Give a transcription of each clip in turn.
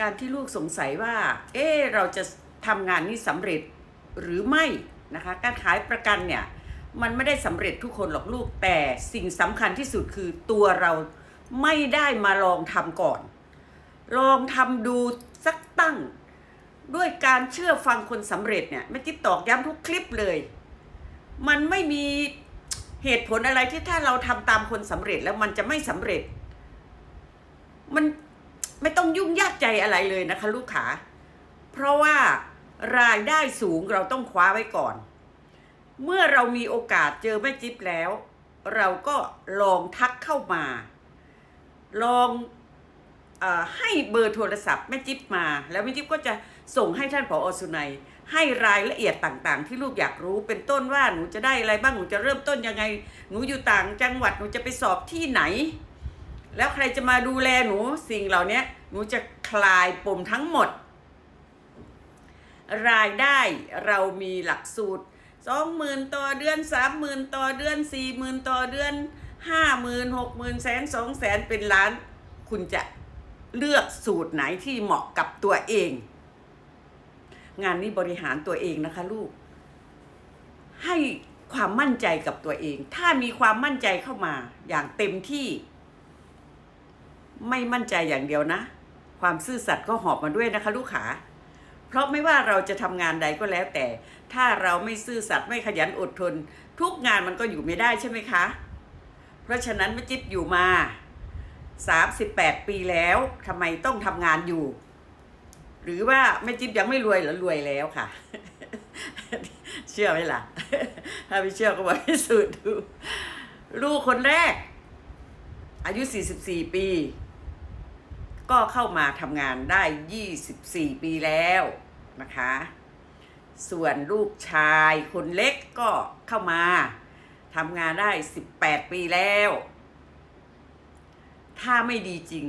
การที่ลูกสงสัยว่า เอ๊เราจะทำงานนี้สำเร็จหรือไม่นะคะ การขายประกันเนี่ยมันไม่ได้สำเร็จทุกคนหรอกลูกแต่สิ่งสำคัญที่สุดคือตัวเราไม่ได้มาลองทำก่อน ลองทำดูสักตั้ง ด้วยการเชื่อฟังคนสำเร็จเนี่ยแม่จิ๊บตอกย้ำทุกคลิปเลย มันไม่มีเหตุผลอะไรที่ถ้าเราทำตามคนสำเร็จแล้วมันจะไม่สำเร็จ มัน ไม่ต้องยุ่งยากใจอะไรเลยนะคะลูกขาเพราะว่ารายได้สูงเราต้องคว้าไว้ก่อน เมื่อเรามีโอกาสเจอแม่จิ๊บแล้ว เราก็ลองทักเข้ามา ลองอให้เบอร์โทรศัพท์แม่จิ๊บมา แล้วแม่จิ๊บก็จะส่งให้ท่านผออสุนัยให้รายละเอียดต่างๆ ที่ลูกอยากรู้เป็นต้นว่าหนูจะได้อะไรบ้างหนูจะเริ่มต้นยังไง หนูอยู่ต่างจังหวัดหนูจะไปสอบที่ไหน แล้วใครจะมาดูแลหนูสิ่งเหล่านี้ นูจะคลายปมทั้งหมด รายได้เรามีหลักสูตรสองหมื่นต่อเดือนสามหมื่นต่อเดือนสี่หมื่นต่อเดือนห้าหมื่นหกหมื่นแสนสองแสนเป็นล้าน คุณจะเลือกสูตรไหนที่เหมาะกับตัวเอง งานนี้บริหารตัวเองนะคะลูก ให้ความมั่นใจกับตัวเอง ถ้ามีความมั่นใจเข้ามาอย่างเต็มที่ ไม่มั่นใจอย่างเดียวนะ ความซื่อสัตย์ก็หอบมาด้วยนะคะลูกขาเพราะไม่ว่าเราจะทำงานใดก็แล้วแต่ ถ้าเราไม่ซื่อสัตย์ไม่ขยันอดทน ทุกงานมันก็อยู่ไม่ได้ใช่ไหมคะ เพราะฉะนั้นแม่จิ๊บอยู่มา 38 ปีแล้วทำไมต้องทำงานอยู่ หรือว่าแม่จิ๊บยังไม่รวยหรือรวยแล้วค่ะ เชื่อไหมล่ะ ถ้าไม่เชื่อก็มาพิสูจน์ดู ลูกคนแรก อายุ 44 ปี ก็เข้ามาทำงานได้ 24 ปีแล้วนะคะ ส่วนลูกชายคนเล็กก็เข้ามาทำงานได้ 18 ปีแล้ว ถ้าไม่ดีจริง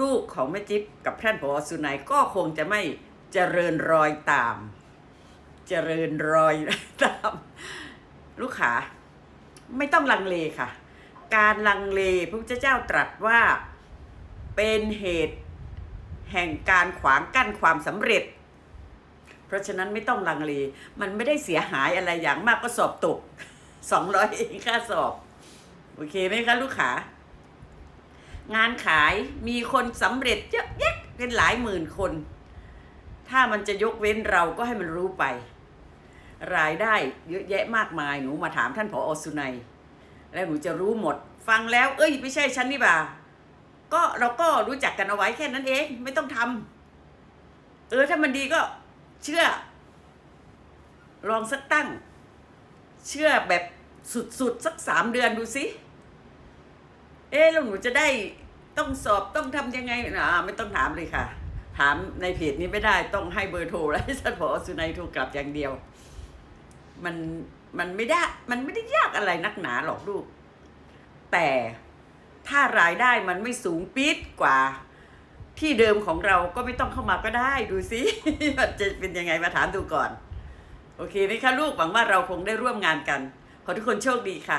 ลูกของแม่จิ๊บกับท่านผอสุนัยก็คงจะไม่เจริญรอยตาม เจริญรอยตาม ลูกขาไม่ต้องลังเลค่ะ การลังเลพระพุทธเจ้าตรัสว่า เป็นเหตุแห่งการขวางกั้นความสำเร็จ เพราะฉะนั้นไม่ต้องลังเล มันไม่ได้เสียหายอะไรอย่างมากก็สอบตกสองร้อยเองค่าสอบ โอเคไหมคะลูกขางานขายมีคนสำเร็จเยอะแยะเป็นหลายหมื่นคน ถ้ามันจะยกเว้นเราก็ให้มันรู้ไป รายได้เยอะแยะมากมายหนูมาถามท่านผออสุนัย แล้วหนูจะรู้หมด ฟังแล้ว เอ้ย ไม่ใช่ฉันนี่บ่า ก็เราก็รู้จักกันเอาไว้แค่นั้นเอง ไม่ต้องทำเออถ้ามันดีก็เชื่อ ลองสักตั้ง เชื่อแบบสุดๆ สักสามเดือนดูสิเอ๊ะแล้วหนูจะได้ต้องสอบต้องทำยังไงอ่าไม่ต้องถามเลยค่ะ ถามในเพจนี้ไม่ได้ต้องให้เบอร์โทรแล้วให้ท่านผอสุนัยโทรกลับอย่างเดียว มันมันไม่ได้ มันไม่ได้ยากอะไรนักหนาหรอกลูก แต่ ถ้ารายได้มันไม่สูงปีดกว่า ที่เดิมของเราก็ไม่ต้องเข้ามาก็ได้ดูสิมันจะเป็นยังไงมาถามดูก่อน โอเคไหมคะลูกหวังว่าเราคงได้ร่วมงานกัน ขอทุกคนโชคดีค่ะ